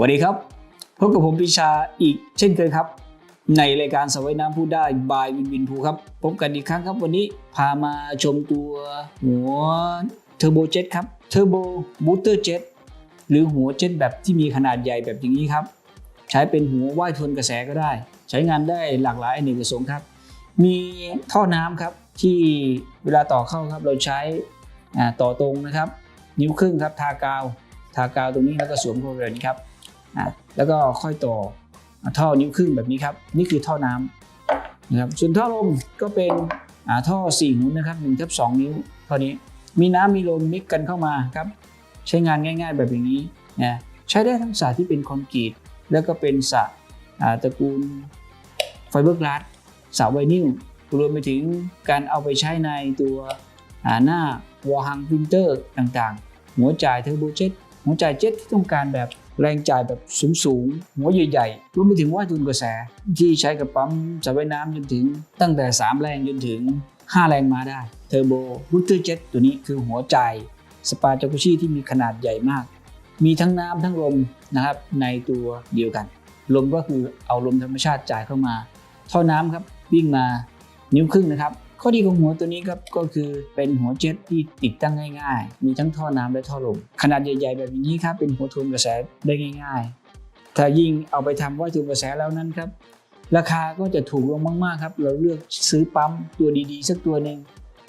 สวัสดีครับ พบกับผมปิชาอีกเช่นเคยครับ ในรายการสวัยน้ำพูดได้บายวินวินภูครับ พบกันอีกครั้งครับวันนี้พามาชมตัวหัวเทอร์โบเจ็ตครับเทอร์โบบูสเตอร์เจ็ตหรือหัวเจ็ตแบบที่มีขนาดใหญ่แบบอย่างนี้ครับ ใช้เป็นหัวว่ายทวนกระแสก็ได้ ใช้งานได้หลากหลายอเนกประสงค์ครับ มีท่อน้ำครับที่เวลาต่อเข้าครับเราใช้ต่อตรงนะครับ นิ้วครึ่งครับทากาว ทากาวตรงนี้แล้วก็สวมเข้าไปแบบนี้ครับ แล้วก็ค่อยต่อท่อนิ้วครึ่งแบบนี้ครับ นี่คือท่อน้ำนะครับส่วนท่อลมก็เป็นอ่าท่อ4หุนนะครับ1ทับ2นิ้วท่อนี้มีน้ำมีลมมิกกันเข้ามาครับ ใช้งานง่าย ๆ แบบอย่างนี้นะใช้ได้ทั้งสระที่เป็นคอนกรีตแล้วก็เป็นสระตระกูลไฟเบอร์กลาสสระไวนิลรวมไปถึงการเอาไปใช้ในตัวหน้าวอลฮังพิมเตอร์ต่างๆ หัวจ่ายเทอร์โบเจ็ตหัวจ่ายเจ็ตที่ต้องการแบบ แรงจ่ายแบบสูงๆหัวใหญ่ๆรวมไปถึงว่าทุนกระแส ที่ใช้กับปั๊มสระว่ายน้ำจนถึง ตั้งแต่ 3 แรงจนถึง 5 แรงมาได้ เทอร์โบบูเตอร์เจ็ตตัวนี้คือหัวใจสปาจากุชิที่มีขนาดใหญ่มาก มีทั้งน้ำทั้งลมนะครับในตัวเดียวกัน ลมก็คือเอาลมธรรมชาติจ่ายเข้ามา ท่อน้ำครับวิ่งมานิ้วครึ่งนะครับ ข้อดีของหัวตัวนี้ครับก็คือเป็นหัวเจ็ตที่ติดตั้งง่ายๆ มีทั้งท่อน้ำและท่อลมขนาดใหญ่ๆ แบบนี้ครับเป็นหัวทวนกระแสได้ง่าย ๆ ถ้ายิ่งเอาไปทำว่าทวนกระแสแล้วนั้นครับ ราคาก็จะถูกลงมากๆครับ เราเลือกซื้อปั๊มตัวดีๆ สักตัวหนึ่ง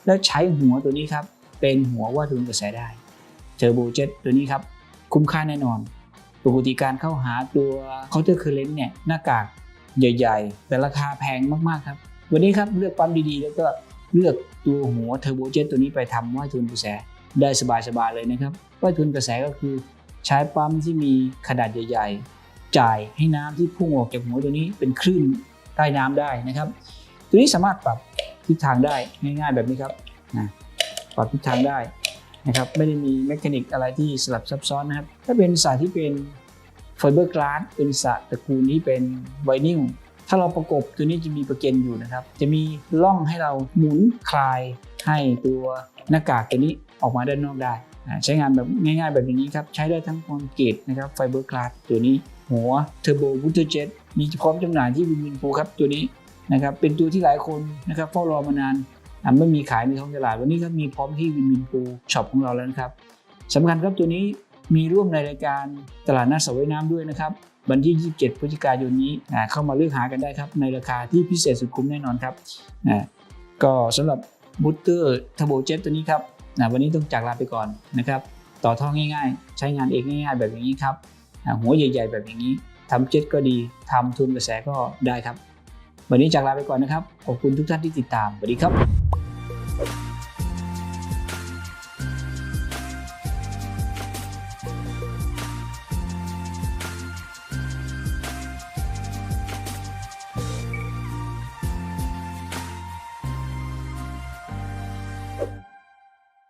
แล้วใช้หัวตัวนี้ครับเป็นหัวว่าทวนกระแสได้เทอร์โบเจ็ตตัวนี้ครับคุ้มค่าแน่นอน ปกติการเข้าหาตัวเคาน์เตอร์เคอร์เรนต์เนี่ยหน้ากากใหญ่ ๆ แต่ราคาแพงมากๆครับ วันนี้ครับเลือกปั๊มดีๆ แล้วก็เลือกตัวหัวเทอร์โบเจ็ตตัวนี้ไปทำว่ายทุนกระแสได้สบายๆเลยนะครับว่ายทุนกระแสก็คือใช้ปั๊มที่มีขนาดใหญ่ๆ จ่ายให้น้ำที่พุ่งออกจากหัวตัวนี้เป็นคลื่นใต้น้ำได้นะครับ ตัวนี้สามารถปรับทิศทางได้ง่ายๆแบบนี้ครับนะปรับทิศทางได้นะครับไม่ได้มีแมคานิกอะไรที่สลับซับซ้อนนะครับ ถ้าเป็นสายที่เป็นไฟเบอร์กลาสเป็นสระตระกูลนี้เป็นไวนิล ถ้าเราประกบตัวนี้จะมีประเกนอยู่นะครับ จะมีร่องให้เราหมุนคลายให้ตัวหน้ากากตัวนี้ออกมาด้านนอกได้ใช้งานแบบง่ายๆ แบบนี้ครับ ใช้ได้ทั้งคอนกรีตนะครับไฟเบอร์กลาสตัวนี้ หัวเทอร์โบบูสเตอร์เจ็ตมีพร้อมจำหน่ายที่วินวินโฟครับตัวนี้นะครับเป็นตัวที่หลายคนนะครับเฝ้ารอมานานไม่มีขายในท้องตลาดวันนี้ก็มีพร้อมที่วินวินโฟช็อปของเราแล้วนะครับสำคัญครับตัวนี้มีร่วมในรายการตลาดนัดสระว่ายน้ำด้วยนะครับวันที่ 27 พฤศจิกายนนี้เข้ามาเลือกหากันได้ครับ ในราคาที่พิเศษสุดคุ้มแน่นอนครับก็สำหรับบูตเตอร์ทโบเจ็ตตัวนี้ครับวันนี้ต้องจากลาไปก่อนนะครับ ต่อท่อง่ายๆ ใช้งานเองง่ายๆ แบบอย่างนี้ครับหัวใหญ่ ๆ แบบอย่างนี้ทำเจ็ตก็ดีทำทุนกระแสก็ได้ครับ วันนี้จากลาไปก่อนนะครับ ขอบคุณทุกท่านที่ติดตามสวัสดีครับ